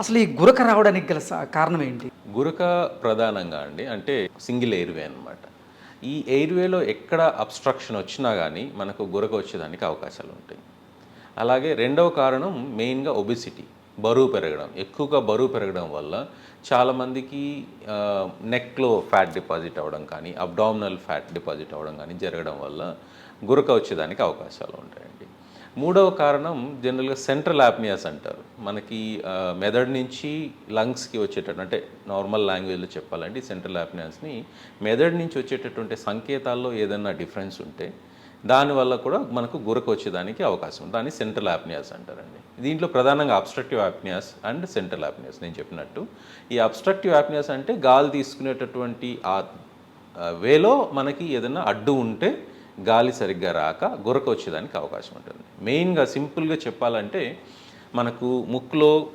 అసలు ఈ గురక రావడానికి గల కారణం ఏంటి? గురక ప్రధానంగా అండి అంటే సింగిల్ ఎయిర్వే అన్నమాట. ఈ ఎయిర్వేలో ఎక్కడ అబ్స్ట్రక్షన్ వచ్చినా కానీ మనకు గురక వచ్చేదానికి అవకాశాలు ఉంటాయి. అలాగే రెండవ కారణం మెయిన్గా ఒబిసిటీ బరువు పెరగడం. ఎక్కువగా బరువు పెరగడం వల్ల చాలామందికి నెక్లో ఫ్యాట్ డిపాజిట్ అవ్వడం కానీ అబ్డామినల్ ఫ్యాట్ డిపాజిట్ అవ్వడం కానీ జరగడం వల్ల గురక వచ్చేదానికి అవకాశాలు ఉంటాయి. మూడవ కారణం జనరల్గా సెంట్రల్ యాప్నియాస్ అంటారు. మనకి మెదడు నుంచి లంగ్స్కి వచ్చేటట్టు అంటే నార్మల్ లాంగ్వేజ్లో చెప్పాలంటే సెంట్రల్ యాప్మియాస్ని మెదడు నుంచి వచ్చేటటువంటి సంకేతాల్లో ఏదైనా డిఫరెన్స్ ఉంటే దానివల్ల కూడా మనకు గురకు వచ్చేదానికి అవకాశం ఉంది. దాన్ని సెంట్రల్ యాప్నియాస్ అంటారండి. దీంట్లో ప్రధానంగా obstructive apnoeas and central apnoeas నేను చెప్పినట్టు. ఈ అబ్స్ట్రక్టివ్ యాప్నియాస్ అంటే గాలి తీసుకునేటటువంటి ఆ, వేలో మనకి ఏదైనా అడ్డు ఉంటే గాలి సరిగ్గా రాక గురక వచ్చేదానికి అవకాశం ఉంటుంది. మెయిన్గా సింపుల్గా చెప్పాలంటే మనకు ముక్కులో